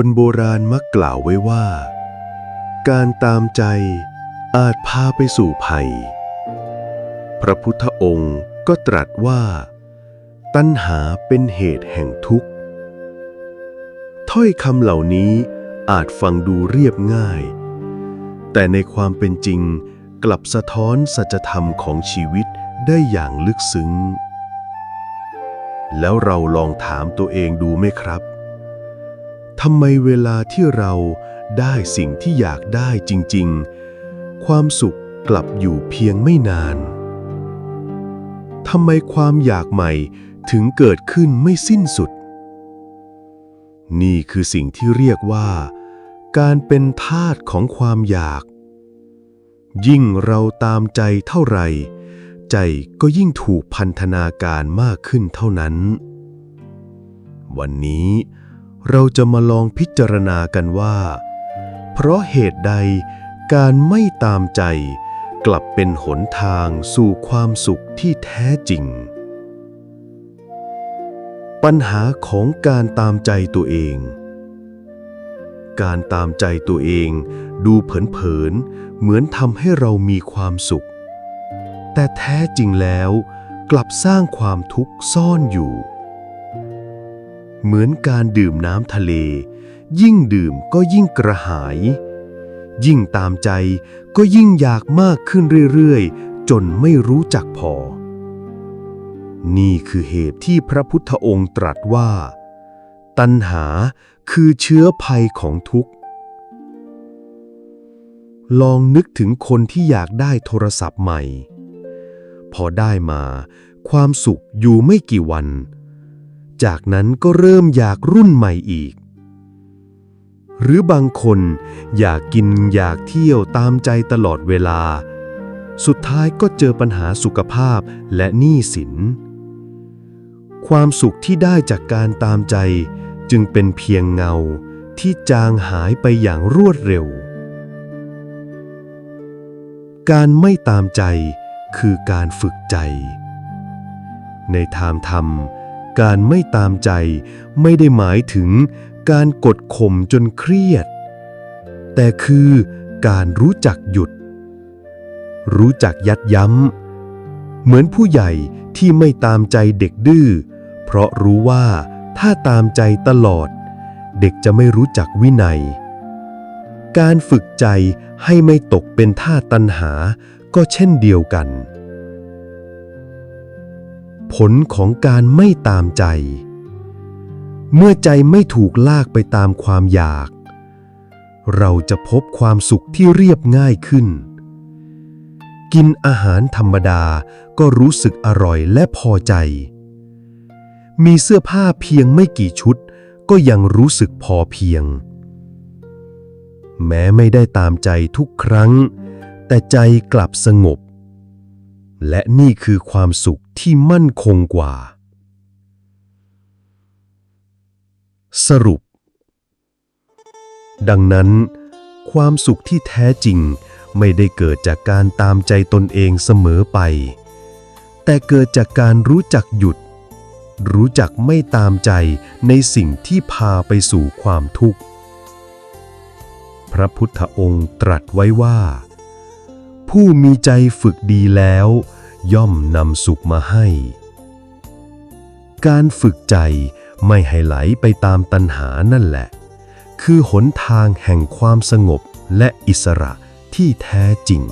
คนโบราณมักกล่าวไว้ว่า การตามใจอาจพาไปสู่ภัย พระพุทธองค์ก็ตรัสว่า ตัณหาเป็นเหตุแห่งทุกข์ ถ้อยคำเหล่านี้อาจฟังดูเรียบง่าย แต่ในความเป็นจริงกลับสะท้อนสัจธรรมของชีวิตได้อย่างลึกซึ้ง แล้วเราลองถามตัวเองดูไหมครับ ทำไมเวลาที่เราได้สิ่งที่อยากได้จริง ๆ ความสุขกลับอยู่เพียงไม่นาน ทำไมความอยากใหม่ถึงเกิดขึ้นไม่สิ้นสุด นี่คือสิ่งที่เรียกว่า การเป็นทาสของความอยาก ยิ่งเราตามใจเท่าไหร่ ใจก็ยิ่งถูกพันธนาการมากขึ้นเท่านั้น วันนี้ เราจะมาลองพิจารณากันว่า เพราะเหตุใดการไม่ตามใจ กลับเป็นหนทางสู่ความสุขที่แท้จริง ปัญหาของการตามใจตัวเอง การตามใจตัวเองดูเผินๆ เหมือนทำให้เรามีความสุข แต่แท้จริงแล้ว กลับสร้างความทุกข์ซ่อนอยู่ เหมือนการดื่มน้ำทะเล ยิ่งดื่มก็ยิ่งกระหาย ยิ่งตามใจก็ยิ่งอยากมากขึ้นเรื่อยๆ จนไม่รู้จักพอ นี่คือเหตุที่พระพุทธองค์ตรัสว่า ตัณหาคือเชื้อภัยของทุกข์ ลองนึกถึงคนที่อยากได้โทรศัพท์ใหม่ พอได้มา ความสุขอยู่ไม่กี่วัน จากนั้นก็เริ่มอยากรุ่นใหม่อีก หรือบางคนอยากกินอยากเที่ยวตามใจตลอดเวลา สุดท้ายก็เจอปัญหาสุขภาพและหนี้สิน ความสุขที่ได้จากการตามใจจึงเป็นเพียงเงาที่จางหายไปอย่างรวดเร็ว การไม่ตามใจคือการฝึกใจ ในทางธรรม การไม่ตามใจ ไม่ได้หมายถึงการกดข่มจนเครียด แต่คือการรู้จักหยุด รู้จักยัดย้ำ เหมือนผู้ใหญ่ที่ไม่ตามใจเด็กดื้อ เพราะรู้ว่าถ้าตามใจตลอด เด็กจะไม่รู้จักวินัย การฝึกใจให้ไม่ตกเป็นท่าตัณหาก็เช่นเดียวกัน ผลของการไม่ตามใจ เมื่อใจไม่ถูกลากไปตามความอยาก เราจะพบความสุขที่เรียบง่ายขึ้น กินอาหารธรรมดาก็รู้สึกอร่อยและพอใจ มีเสื้อผ้าเพียงไม่กี่ชุด ก็ยังรู้สึกพอเพียง แม้ไม่ได้ตามใจทุกครั้ง แต่ใจกลับสงบ และนี่คือความสุขที่มั่นคงกว่า สรุป ดังนั้น ความสุขที่แท้จริงไม่ได้เกิดจากการตามใจตนเองเสมอไป แต่เกิดจากการรู้จักหยุด รู้จักไม่ตามใจในสิ่งที่พาไปสู่ความทุกข์ พระพุทธองค์ตรัสไว้ว่า ผู้มีใจฝึกดีแล้ว ย่อมนำสุขมาให้ การฝึกใจไม่ให้ไหลไปตามตัณหานั่นแหละ คือหนทางแห่งความสงบและอิสระที่แท้จริง